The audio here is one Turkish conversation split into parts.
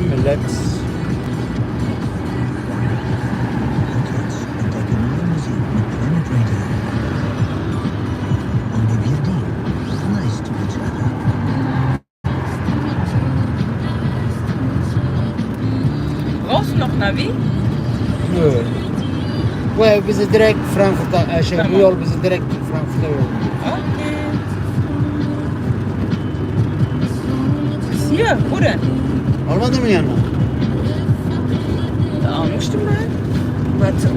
millet. Brauchst du noch Navi? Nö. Bu ev bizi direkt Frankfurt'a, e, şey Tamam. bu yol bizi direkt Frankfurt'a yol. Okay. Ist hier, wo denn? Almadın mı yanına? Almıştım ben. Warte.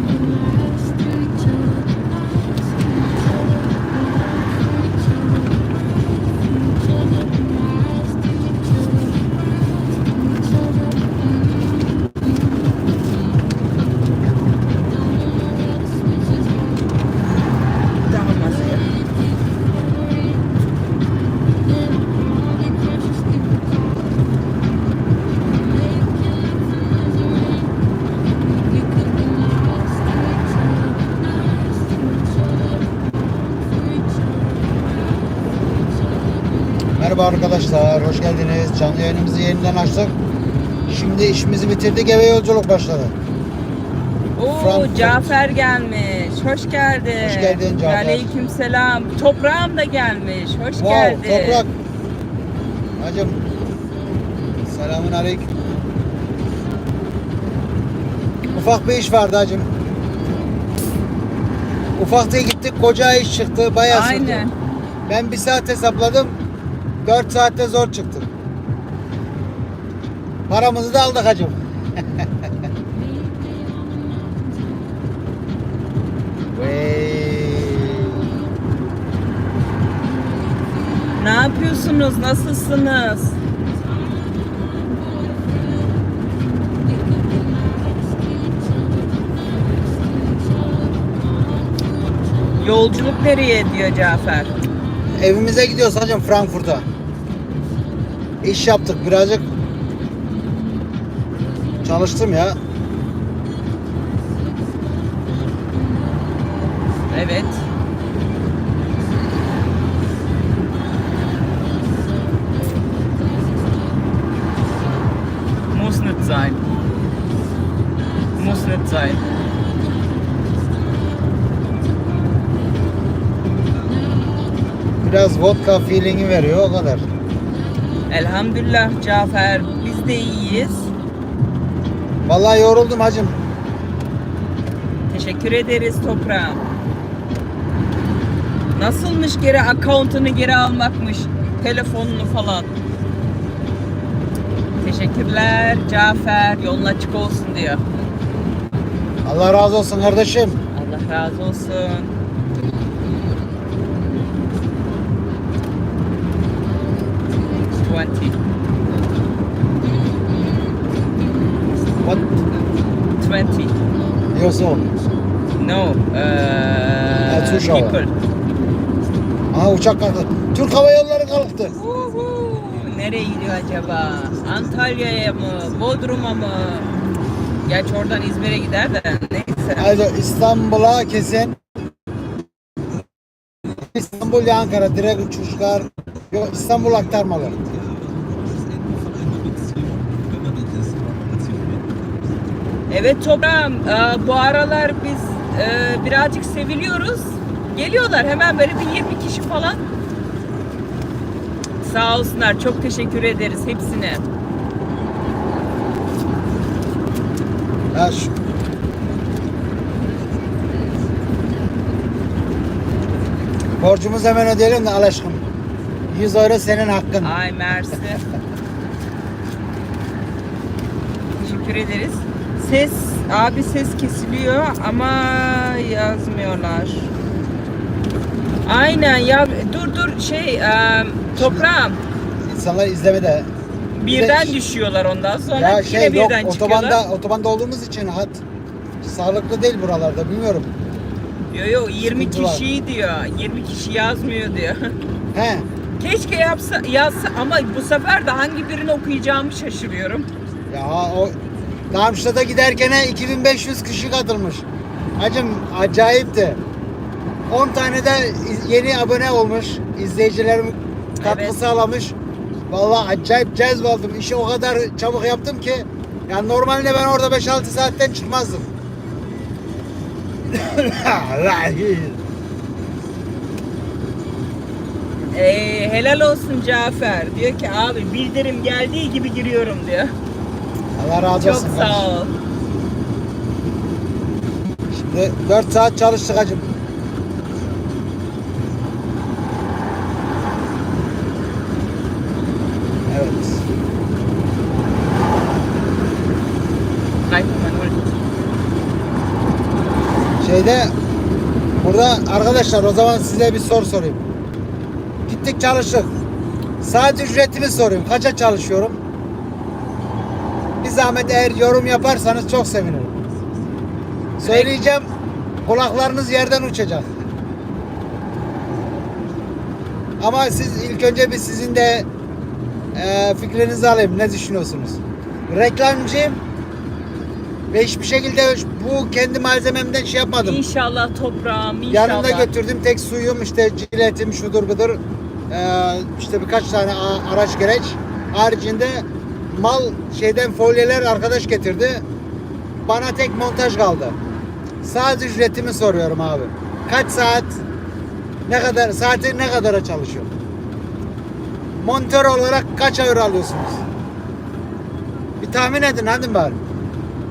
Merhaba arkadaşlar, hoş geldiniz. Canlı yayınımızı yeniden açtık. Şimdi işimizi bitirdik, eve yolculuk başladı. Oo Frankfurt. Cafer gelmiş. Hoş geldin. Hoş geldin Cafer. Aleykümselam. Toprağım da gelmiş. Hoş Wow, geldin. toprak. Hacım. Selamun aleyküm. Ufak bir iş vardı hacım. Ufak diye gittik, koca iş çıktı, bayağı sürdü. Aynen. Ben bir saat hesapladım, 4 saatte zor çıktı. Paramızı da aldık hacım. Ne yapıyorsunuz? Nasılsınız? Yolculuk nereye diyor Cafer? Evimize gidiyoruz hacım Frankfurt'a. İş yaptık birazcık. Çalıştım ya. Evet. Muss nicht sein. Muss nicht sein. Biraz vodka feelingi veriyor o kadar. Elhamdülillah Cafer biz de iyiyiz. Vallahi yoruldum hacım. Teşekkür ederiz toprağım. Nasılmış geri account'unu geri almakmış. Telefonunu falan. Teşekkürler Cafer. Yolun açık olsun diyor. Allah razı olsun kardeşim. Allah razı olsun. Diyorsun. No. Ha, Uh, Zuschauer. people. Aha uçak kalktı. Türk Hava Yolları kalktı. Uhu. Nereye gidiyor acaba? Antalya'ya mı? Bodrum'a mı? Gerçi oradan İzmir'e gider de neyse. Haydi İstanbul'a kesin. İstanbul ya Ankara direkt uçuşlar. Yok İstanbul aktarmalı. Evet toprağım e, bu aralar biz e, birazcık seviliyoruz. Geliyorlar hemen böyle bir 20 kişi falan. Sağ olsunlar çok teşekkür ederiz hepsine. Ha şu. Borcumuzu hemen ödeyelim de al aşkım. 100 euro senin hakkın. Ay mersi. teşekkür ederiz. Ses, abi ses kesiliyor ama yazmıyorlar. Aynen ya dur dur şey e, toprağım İnsanlar izlemede. birden de- düşüyorlar ondan sonra Ya yine şey yok birden çıkıyorlar. otobanda otobanda olduğumuz için hat sağlıklı değil buralarda bilmiyorum. Yo yo 20 Sıkıntı var. kişiyi diyor. 20 kişi yazmıyor diyor. He. Keşke yapsa yazsa ama bu sefer de hangi birini okuyacağımı şaşırıyorum. Ya o Darmstadt'a giderken 2500 kişi katılmış. Hacım acayipti. 10 tane de yeni abone olmuş. izleyicilerim katkı Evet. sağlamış. Vallahi acayip cezb oldum. İşi o kadar çabuk yaptım ki. Yani normalde ben orada 5-6 saatten çıkmazdım. Ee, helal olsun Cafer. Diyor ki abi bildirim geldiği gibi giriyorum diyor. Allah razı Çok olsun. sağ kardeşim. ol. Şimdi 4 saat çalıştık hacım. Evet. Şeyde burada arkadaşlar o zaman size bir soru sorayım. Gittik çalıştık. Saat ücretimi sorayım. Kaça çalışıyorum? Bir zahmet eğer yorum yaparsanız çok sevinirim. Söyleyeceğim. Kulaklarınız yerden uçacak. Ama siz ilk önce bir sizin de e, fikrinizi alayım. Ne düşünüyorsunuz? Reklamcıyım ve hiçbir şekilde bu kendi malzememden şey yapmadım. İnşallah toprağım inşallah. Yanımda götürdüm tek suyum işte ciletim şudur budur ee, işte birkaç tane araç gereç haricinde mal şeyden folyeler arkadaş getirdi. Bana tek montaj kaldı. Saat ücretimi soruyorum abi. Kaç saat ne kadar saati ne kadara çalışıyor montör olarak kaç euro alıyorsunuz? Bir tahmin edin hadi bari.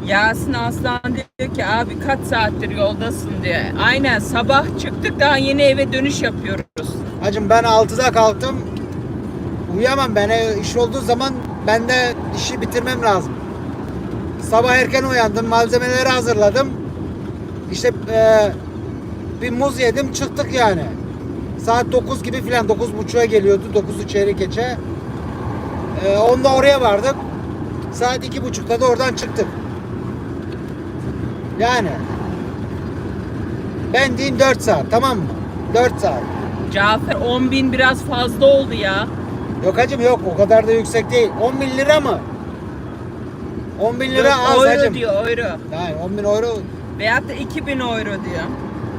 Yasin Aslan diyor ki abi kaç saattir yoldasın? diye. Aynen sabah çıktık daha yeni eve dönüş yapıyoruz. Hacım ben 6'da kalktım. Uyuyamam ben. İş olduğu zaman ben de işi bitirmem lazım. Sabah erken uyandım. Malzemeleri hazırladım. İşte e, bir muz yedim çıktık yani. Saat 9 gibi filan 9.30'a geliyordu. 9'u çeyrek geçe. E, onda oraya vardık. Saat 2.30'da da oradan çıktık. Yani ben diyeyim 4 saat tamam mı? 4 saat. Cafer 10 bin biraz fazla oldu ya. Yok hacım yok o kadar da yüksek değil. 10 bin lira mı? 10 bin lira az euro hacım. diyor euro. Yani 10 bin euro Veyahut da 2000 euro diyor.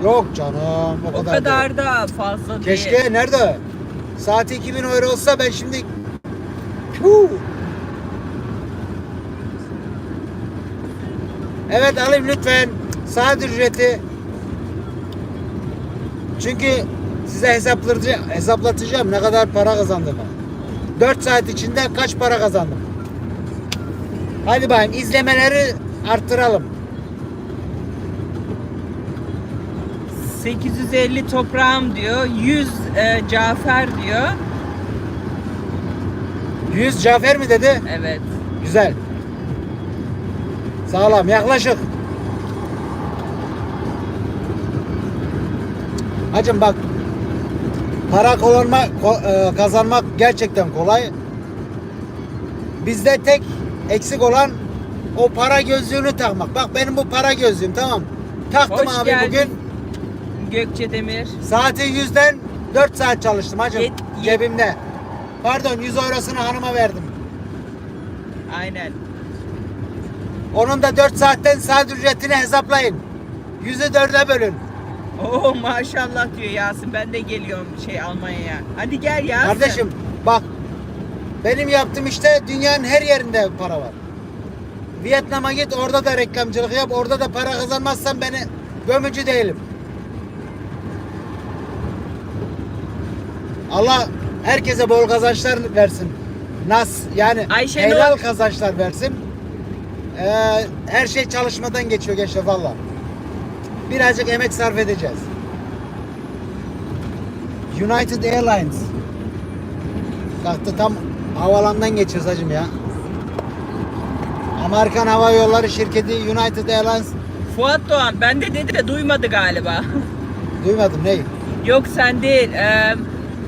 yok canım o O kadar, kadar, değil. da fazla değil. Keşke nerede? Saati 2000 euro olsa ben şimdi Puh. Evet alayım lütfen saat ücreti. Çünkü size hesaplatacağım, hesaplatacağım ne kadar para kazandığımı. 4 saat içinde kaç para kazandım. Hadi bakayım izlemeleri arttıralım. 850 toprağım diyor. 100 e, Cafer diyor. 100 Cafer mi dedi? Evet. Güzel. Sağlam yaklaşık. Hacım bak para kullanma, ko- e, kazanmak gerçekten kolay. Bizde tek eksik olan o para gözlüğünü takmak. Bak benim bu para gözlüğüm tamam. Taktım Hoş abi geldin. bugün. Gökçe Demir. Saati 100'den 4 saat çalıştım hacım. Yet- yet- cebimde. Pardon 100 eurosunu hanıma verdim. Aynen. Onun da 4 saatten saat ücretini hesaplayın. Yüzü 4'e bölün. Oo maşallah diyor Yasin. Ben de geliyorum şey Almanya'ya. Hadi gel Yasin. Kardeşim bak benim yaptığım işte dünyanın her yerinde para var. Vietnam'a git orada da reklamcılık yap. Orada da para kazanmazsan beni gömücü değilim. Allah herkese bol kazançlar versin. Nas yani Ayşenur- helal kazançlar versin. Ee, her şey çalışmadan geçiyor gençler valla. Birazcık emek sarf edeceğiz. United Airlines. Kalktı tam havalandan geçiyoruz hacım ya. Amerikan Hava Yolları şirketi United Airlines Fuat Doğan ben de dedi de duymadı galiba. duymadım neyi? Yok sen değil. Ee,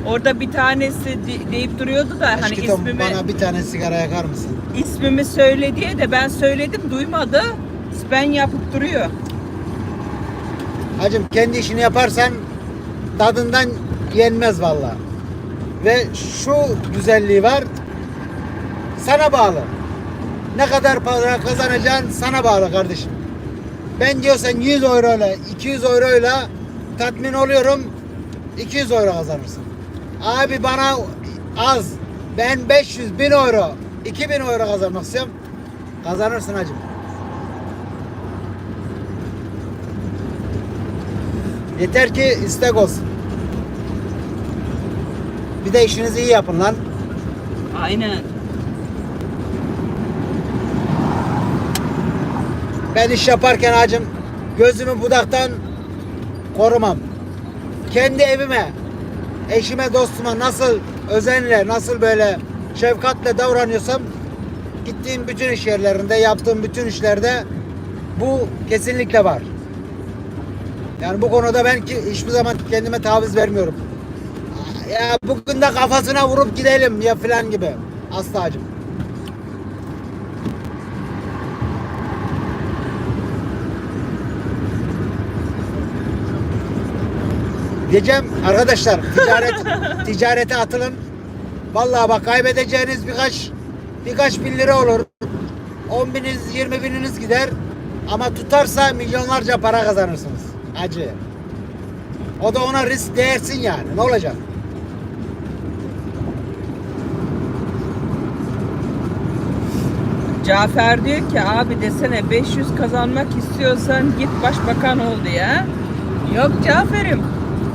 orada bir tanesi de- deyip duruyordu da hani Aşkım ismimi bana bir tane sigara yakar mısın? ismimi söyle diye de ben söyledim duymadı. Ben yapıp duruyor. Hacım kendi işini yaparsan tadından yenmez valla. Ve şu güzelliği var. Sana bağlı. Ne kadar para kazanacaksın sana bağlı kardeşim. Ben diyorsan 100 euro ile 200 euro ile tatmin oluyorum. 200 euro kazanırsın. Abi bana az Ben 500 bin euro, 2000 euro kazanmak istiyorum. Kazanırsın hacım. Yeter ki istek olsun. Bir de işinizi iyi yapın lan. Aynen. Ben iş yaparken hacım gözümü budaktan korumam. Kendi evime, eşime, dostuma nasıl özenle, nasıl böyle şefkatle davranıyorsam gittiğim bütün iş yerlerinde, yaptığım bütün işlerde bu kesinlikle var. Yani bu konuda ben ki hiçbir zaman kendime taviz vermiyorum. Ya bugün de kafasına vurup gidelim ya filan gibi. Asla hacım. Diyeceğim arkadaşlar ticaret ticarete atılın. Vallahi bak kaybedeceğiniz birkaç birkaç bin lira olur. 10 bininiz 20 bininiz gider. Ama tutarsa milyonlarca para kazanırsınız. Acı. O da ona risk değersin yani. Ne olacak? Cafer diyor ki abi desene 500 kazanmak istiyorsan git başbakan ol diye. Yok Cafer'im.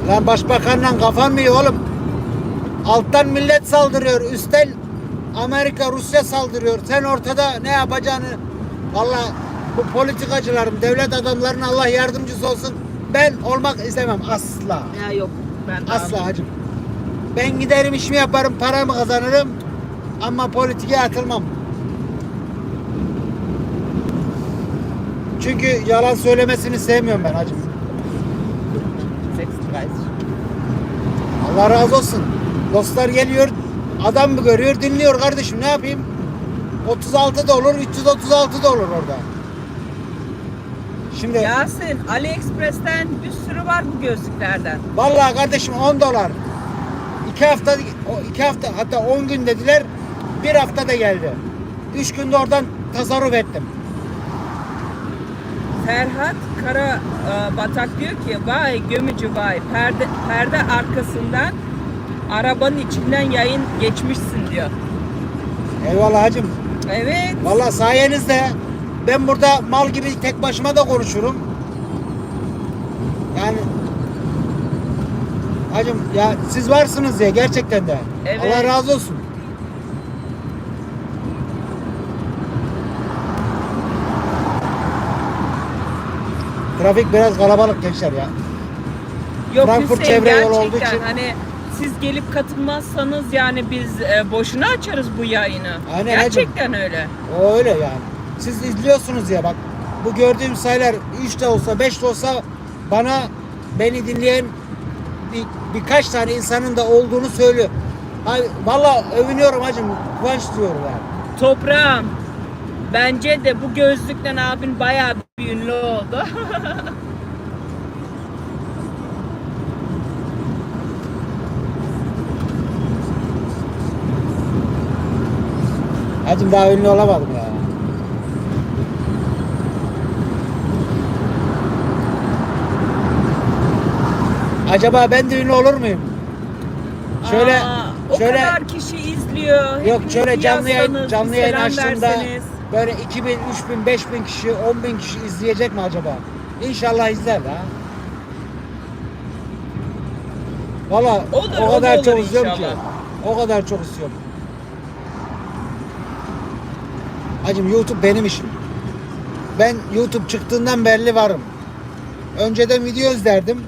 Lan başbakanla kafan mı iyi oğlum? Alttan millet saldırıyor. Üstten Amerika, Rusya saldırıyor. Sen ortada ne yapacağını valla bu politikacıların, devlet adamlarının Allah yardımcısı olsun. Ben olmak istemem asla. Ya yok ben de Asla hacım. Ben giderim işimi yaparım, paramı kazanırım. Ama politikaya atılmam. Çünkü yalan söylemesini sevmiyorum ben hacım. Allah razı olsun. Dostlar geliyor, adam mı görüyor, dinliyor kardeşim. Ne yapayım? 36 da olur, 336 da olur orada. Şimdi Yasin AliExpress'ten bir sürü var bu gözlüklerden. vallahi kardeşim 10 dolar. 2 hafta, iki hafta hatta 10 gün dediler. Bir hafta da geldi. 3 günde oradan tasarruf ettim. Ferhat Kara e, Batak diyor ki vay gömücü vay perde, perde arkasından arabanın içinden yayın geçmişsin diyor. Eyvallah hacım. Evet. Vallahi sayenizde ben burada mal gibi tek başıma da konuşurum. Yani Hacım ya siz varsınız ya gerçekten de. Evet. Allah razı olsun. Trafik biraz kalabalık gençler ya. Yok Frankfurt Hüseyin çevre yolu olduğu için- hani siz gelip katılmazsanız yani biz e, boşuna açarız bu yayını. Aynen gerçekten öyle. O öyle yani. Siz izliyorsunuz ya bak. Bu gördüğüm sayılar 3 de olsa 5 de olsa bana beni dinleyen bir, birkaç tane insanın da olduğunu söylüyor. Ay, Valla övünüyorum hacım. Kıvanç diyorum yani. Toprağım bence de bu gözlükten abin bayağı bir ünlü oldu. Hacım daha ünlü olamadım ya. Acaba ben de ünlü olur muyum? Şöyle Aa, o şöyle kadar kişi izliyor. yok şöyle canlı yayın canlı yayın selam açtığımda verseniz. böyle 2000, 3000, 5000 kişi, 10000 kişi izleyecek mi acaba? İnşallah izler ha. Valla Olur, o o kadar da çok istiyorum ki. inşallah. O kadar çok istiyorum. Hacım YouTube benim işim. Ben YouTube çıktığından belli varım. Önceden video izlerdim.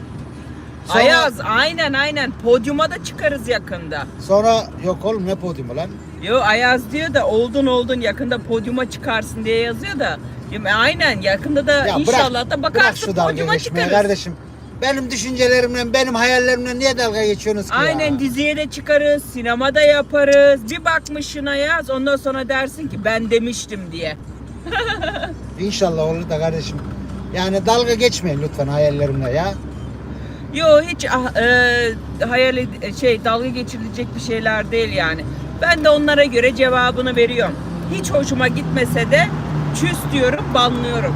Sonra, Ayaz aynen aynen podyuma da çıkarız yakında. Sonra yok oğlum ne podyumu lan? Yo Ayaz diyor da oldun oldun yakında podyuma çıkarsın diye yazıyor da. Aynen yakında da Ya inşallah da bırak bakarsın şu dalga podyuma çıkarız. kardeşim. Benim düşüncelerimle, benim hayallerimle niye dalga geçiyorsunuz ki Aynen ya? diziye de çıkarız, sinemada yaparız. Bir bakmışsın Ayaz ondan sonra dersin ki ben demiştim diye. İnşallah olur da kardeşim. Yani dalga geçmeyin lütfen hayallerimle ya. Yo hiç ah, e, hayal şey dalga geçirilecek bir şeyler değil yani. Ben de onlara göre cevabını veriyorum. Hiç hoşuma gitmese de küs diyorum, banlıyorum.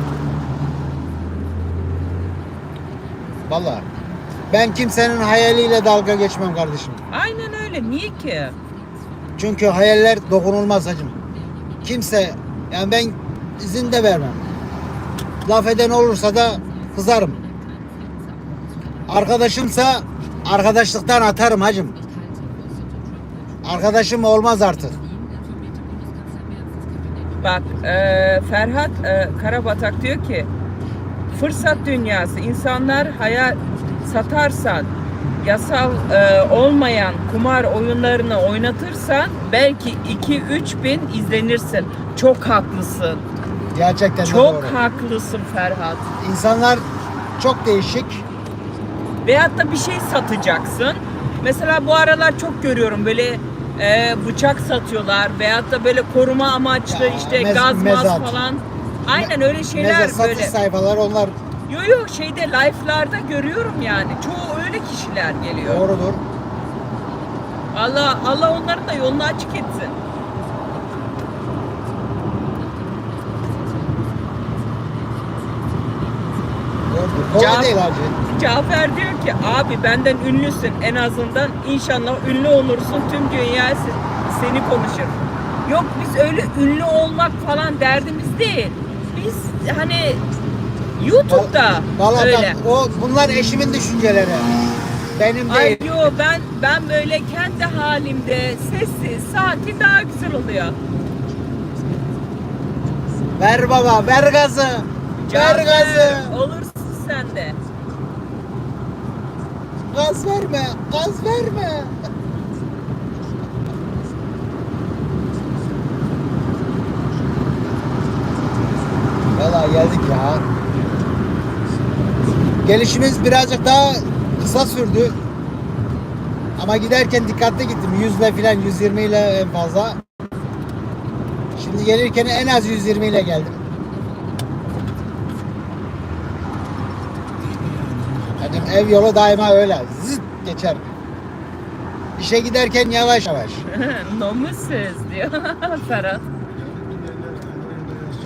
Vallahi. Ben kimsenin hayaliyle dalga geçmem kardeşim. Aynen öyle. Niye ki? Çünkü hayaller dokunulmaz hacım. Kimse yani ben izin de vermem. Laf eden olursa da kızarım. Arkadaşımsa arkadaşlıktan atarım hacım. Arkadaşım olmaz artık. Bak e, Ferhat e, Karabatak diyor ki fırsat dünyası insanlar hayal satarsan yasal e, olmayan kumar oyunlarını oynatırsan belki 2-3 bin izlenirsin. Çok haklısın. Gerçekten Çok doğru. haklısın Ferhat. İnsanlar çok değişik. Veyahut da bir şey satacaksın. Mesela bu aralar çok görüyorum böyle e, bıçak satıyorlar veyahut da böyle koruma amaçlı Ya, işte mez- gaz maz mezat. falan. Aynen öyle şeyler Mezar satış böyle. sayfalar onlar Yo yo şeyde live'larda görüyorum yani. Çoğu öyle kişiler geliyor. doğrudur. Allah Allah onların da yolunu açık etsin. Kolay değil. Cafer diyor ki abi benden ünlüsün en azından inşallah ünlü olursun tüm dünya se- seni konuşur. Yok biz öyle ünlü olmak falan derdimiz değil. Biz hani YouTube'da Valla öyle. bak, o bunlar eşimin düşünceleri. Benim Ay değil. yo ben ben böyle kendi halimde sessiz sakin daha güzel oluyor. Ver baba, ver gazı. Ver Cafer, gazı. Olursun sen de. Gaz verme, gaz verme. Valla geldik ya. Gelişimiz birazcık daha kısa sürdü. Ama giderken dikkatli gittim. 100 ile filan 120 ile en fazla. Şimdi gelirken en az 120 ile geldim. Hacım ev yolu daima öyle. Zıt geçer. İşe giderken yavaş yavaş. Nomusuz diyor Ferhat.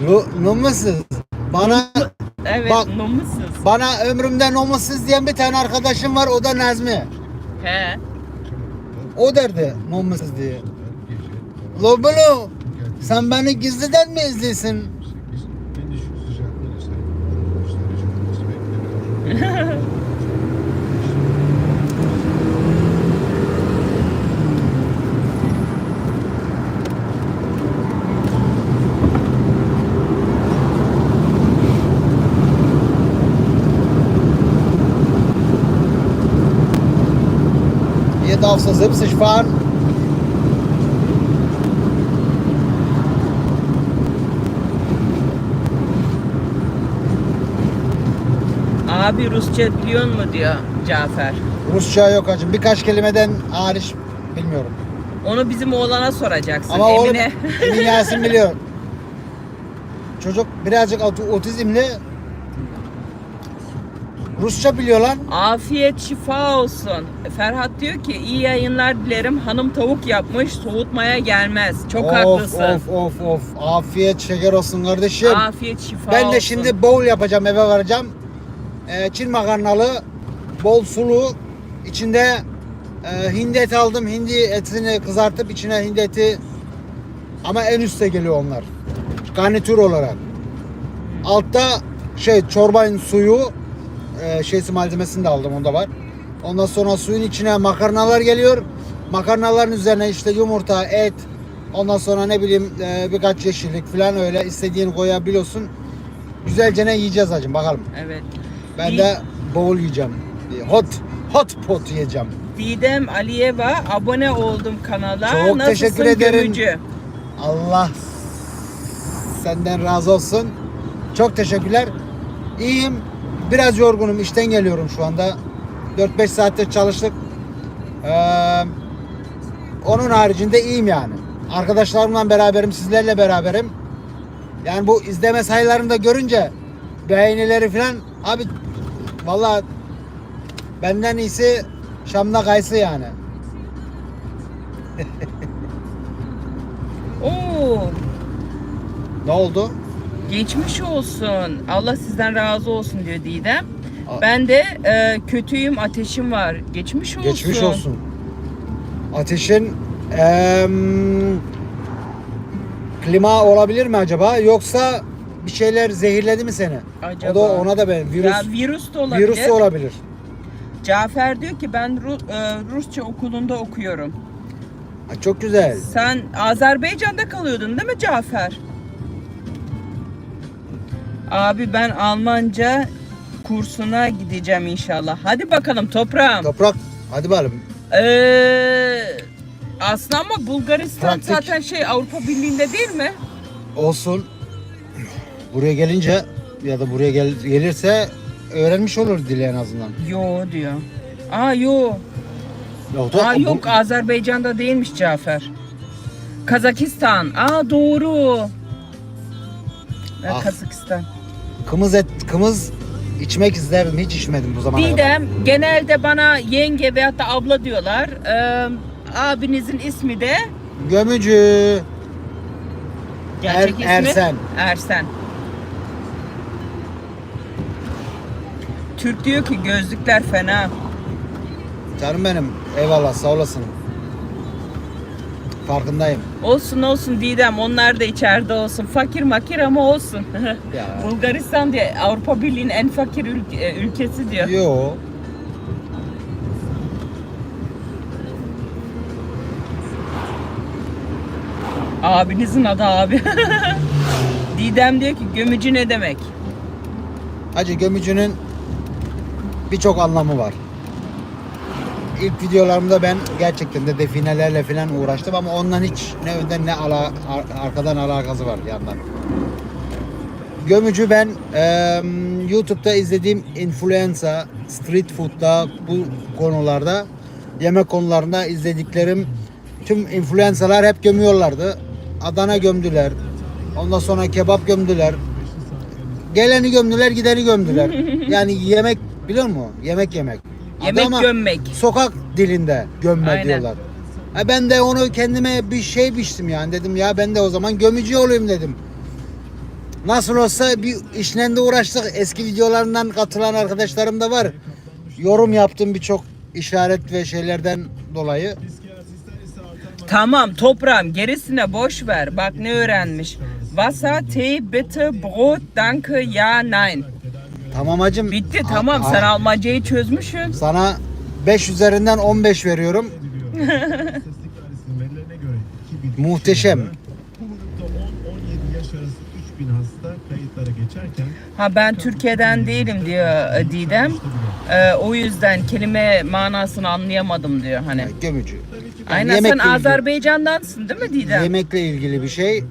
Nu, numusuz. Bana Evet Bak- nomusuz. bana ömrümde numusuz diyen bir tane arkadaşım var. O da Nazmi. He. O derdi numusuz diye. Lobulu sen beni gizliden mi izliyorsun? darfst du 70 fahren. Abi Rusça biliyor mu diyor Cafer. Rusça yok hacım. Birkaç kelimeden hariç bilmiyorum. Onu bizim oğlana soracaksın. Ama oğlum Emine. Emin Yasin biliyor. Çocuk birazcık ot- otizmli. Rusça biliyor lan. Afiyet şifa olsun. Ferhat diyor ki iyi yayınlar dilerim. Hanım tavuk yapmış soğutmaya gelmez. Çok of, haklısın. Of of of. Afiyet şeker olsun kardeşim. Afiyet şifa ben de olsun. şimdi bowl yapacağım eve varacağım. Ee, Çin makarnalı, bol sulu. İçinde e, hindi eti aldım. Hindi etini kızartıp içine hindi eti ama en üstte geliyor onlar. Garnitür olarak. Altta şey çorbanın suyu e, şeysi malzemesini de aldım onda var. Ondan sonra suyun içine makarnalar geliyor. Makarnaların üzerine işte yumurta, et, ondan sonra ne bileyim e, birkaç yeşillik falan öyle istediğini koyabiliyorsun. Güzelce ne yiyeceğiz hacım bakalım. Evet. Ben Di- de bowl yiyeceğim. Hot hot pot yiyeceğim. Didem Aliyeva abone oldum kanala. Çok Nasılsın teşekkür ederim. gömücü? Allah senden razı olsun. Çok teşekkürler. İyiyim. Biraz yorgunum. İşten geliyorum şu anda. 4-5 saattir çalıştık. Ee, onun haricinde iyiyim yani. Arkadaşlarımla beraberim, sizlerle beraberim. Yani bu izleme sayılarını da görünce beğenileri falan abi vallahi benden iyisi Şam'da kayısı yani. Oo, Ne oldu? Geçmiş olsun. Allah sizden razı olsun diyor Didem. A- Ben de e, kötüyüm, ateşim var. Geçmiş olsun. Geçmiş olsun. Ateşin Eee, klima olabilir mi acaba? Yoksa bir şeyler zehirledi mi seni? Acaba? O da ona da ben virüs ya virüs de olabilir. virüs de olabilir. Cafer diyor ki ben Ru- e, Rusça okulunda okuyorum. Ha, çok güzel. Sen Azerbaycan'da kalıyordun değil mi Cafer? Abi ben Almanca kursuna gideceğim inşallah. Hadi bakalım toprağım. Toprak hadi bakalım. Ee, aslında ama Bulgaristan Praktik. zaten şey Avrupa Birliği'nde değil mi? Olsun. Buraya gelince ya da buraya gel, gelirse öğrenmiş olur dili en azından. Yo diyor. Aa yo. Ya da Aa bu- yok Azerbaycan'da değilmiş Cafer. Kazakistan. Aa doğru. Ben Ah. Kazakistan. Kımız et, kımız içmek isterdim. Hiç içmedim bu zamana kadar. Didem genelde bana yenge veyahut da abla diyorlar. Ee, abinizin ismi de Gömücü. gerçek Er- ismi Ersen. Ersen. Türk diyor ki gözlükler fena. Canım benim. Eyvallah sağ olasın. Farkındayım. Olsun olsun Didem onlar da içeride olsun. Fakir makir ama olsun. Ya. Bulgaristan diye Avrupa Birliği'nin en fakir ülke- e, ülkesi diyor. Yo. Abinizin adı abi. Didem diyor ki gömücü ne demek? Hacı gömücünün birçok anlamı var. İlk videolarımda ben gerçekten de definelerle falan uğraştım ama ondan hiç ne önden ne ala, ar- arkadan alakası var yandan. Gömücü ben eee, YouTube'da izlediğim influenza, street food'da bu konularda yemek konularında izlediklerim tüm influencerlar hep gömüyorlardı. Adana gömdüler. Ondan sonra kebap gömdüler. Geleni gömdüler, gideni gömdüler. yani yemek biliyor musun? Yemek yemek. Yemek ama gömmek. Sokak dilinde gömme Aynen. diyorlar. Ha ben de onu kendime bir şey biçtim yani dedim ya ben de o zaman gömücü olayım dedim. Nasıl olsa bir işle de uğraştık. Eski videolarından katılan arkadaşlarım da var. Yorum yaptım birçok işaret ve şeylerden dolayı. Tamam toprağım gerisine boş ver. Bak ne öğrenmiş. Wasser, Tee, bitte, Brot, danke, ja, nein. Tamam hacım. Bitti A- tamam a- sen Almancayı çözmüşsün. Sana 5 üzerinden 15 veriyorum. Muhteşem. Kumurlukta 10-17 yaş arası 3000 hasta kayıtlara geçerken Ha ben Türkiye'den değilim diyor e, Didem. Ee, o yüzden kelime manasını anlayamadım diyor hani. Gömücü. Aynen yemekle sen Azerbaycan'dansın değil mi Didem? Yemekle ilgili bir şey.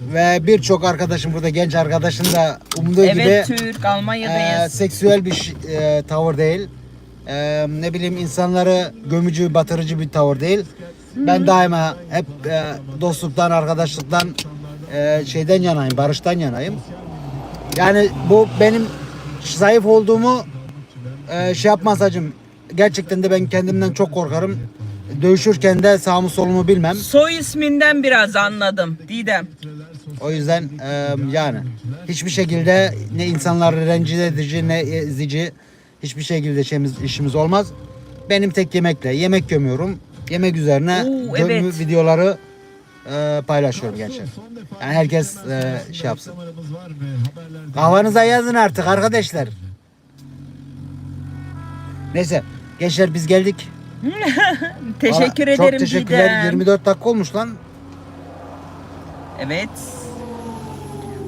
Ve birçok arkadaşım burada genç arkadaşın da umduğu Evet gibi Türk, e, Almanya'dayız. seksüel bir e, tavır değil. E, ne bileyim insanları gömücü, batırıcı bir tavır değil. Ben daima hep e, dostluktan, arkadaşlıktan, e, şeyden yanayım, barıştan yanayım. Yani bu benim zayıf olduğumu e, şey yapmaz hacım. Gerçekten de ben kendimden çok korkarım. Dövüşürken de sağımı solumu bilmem. Soy isminden biraz anladım Didem. O yüzden e, yani hiçbir şekilde ne insanları rencide edici ne ezici hiçbir şekilde şeyimiz, işimiz olmaz. Benim tek yemekle yemek gömüyorum. Yemek üzerine Oo, evet. videoları e, paylaşıyorum gençler. Yani herkes e, şey yapsın. Kafanıza yazın artık arkadaşlar. Neyse gençler biz geldik. Teşekkür Valla ederim Çok teşekkürler. Didem. 24 dakika olmuş lan. Evet.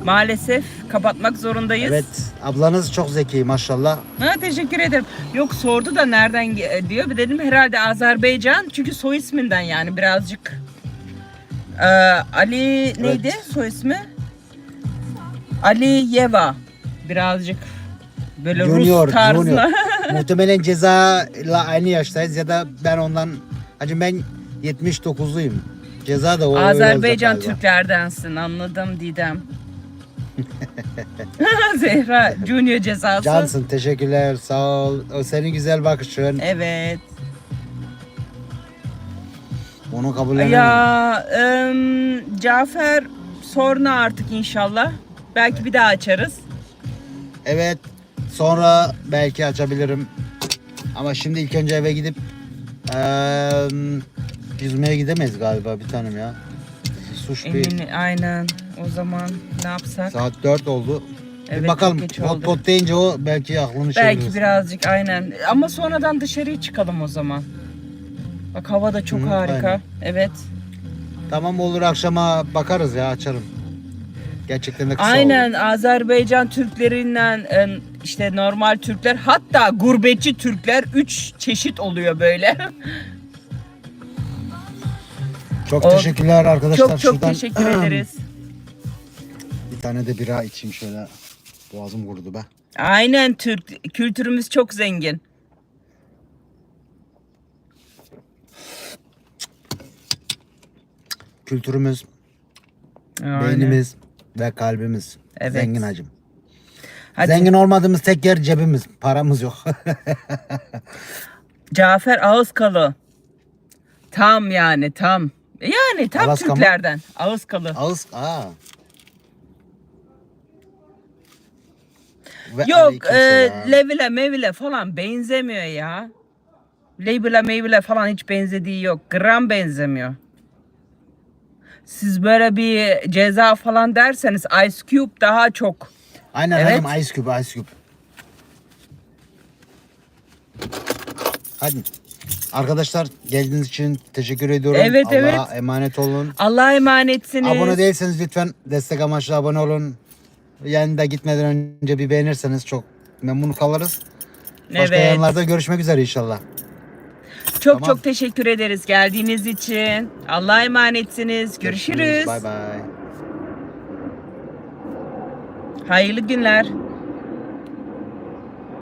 Maalesef kapatmak zorundayız. Evet ablanız çok zeki maşallah. Ha, teşekkür ederim. Yok sordu da nereden ge- diyor. Bir dedim herhalde Azerbaycan. Çünkü soy isminden yani birazcık. Ee, Ali neydi soy ismi? Ali Yeva. Birazcık böyle Junior, Rus tarzında. junior. Muhtemelen cezayla aynı yaştayız ya da ben ondan hacım ben 79'luyum. Ceza da o öyle olacak Azerbaycan galiba. Türklerdensin anladım Didem. Zehra Junior cezası. Cansın teşekkürler sağ ol. O senin güzel bakışın. Evet. Onu kabul. Ya em, Cafer sonra artık inşallah. Belki bir daha açarız. Evet sonra belki açabilirim. Ama şimdi ilk önce eve gidip eee yüzmeye gidemeyiz galiba bir tanem ya. Suş bir Emin aynen. O zaman ne yapsak? saat 4 oldu. Bir Evet, bakalım çok geç pot oldu. pot deyince o belki aklını Belki çeviririz. birazcık aynen. Ama sonradan dışarıya çıkalım o zaman. Bak hava da çok Hı, harika. aynen. Evet. Tamam olur akşama bakarız ya açarım. Gerçekten de kısa Aynen oldu. Azerbaycan Türklerinden e, işte normal Türkler hatta gurbetçi Türkler üç çeşit oluyor böyle. Çok O- teşekkürler arkadaşlar. çok çok Şuradan teşekkür ederiz. Bir tane de bira içeyim şöyle. Boğazım kurudu be. Aynen Türk kültürümüz çok zengin. Kültürümüz, Aynen. beynimiz ve kalbimiz. Evet. Zengin hacım. Hadi. Zengin olmadığımız tek yer cebimiz. Paramız yok. Cafer Ağızkalı. Tam yani tam. Yani tam Alaska mı? Türklerden. Ağızkalı. Ağız. Aa. Ve Yok e, aleykümselam. levile mevile falan benzemiyor ya. Label'e mevile falan hiç benzediği yok. Gram benzemiyor. Siz böyle bir ceza falan derseniz Ice Cube daha çok. Aynen Evet. hacım Ice Cube, Ice Cube. Hadi. Arkadaşlar geldiğiniz için teşekkür ediyorum. Evet, Allah'a evet. emanet olun. Allah'a emanetsiniz. Abone değilseniz lütfen destek amaçlı abone olun. Yani da gitmeden önce bir beğenirseniz çok memnun kalırız. Başka Evet. yayınlarda görüşmek üzere inşallah. Çok Tamam. çok teşekkür ederiz geldiğiniz için. Allah'a emanetsiniz. Görüşürüz. Bay bay. Hayırlı günler.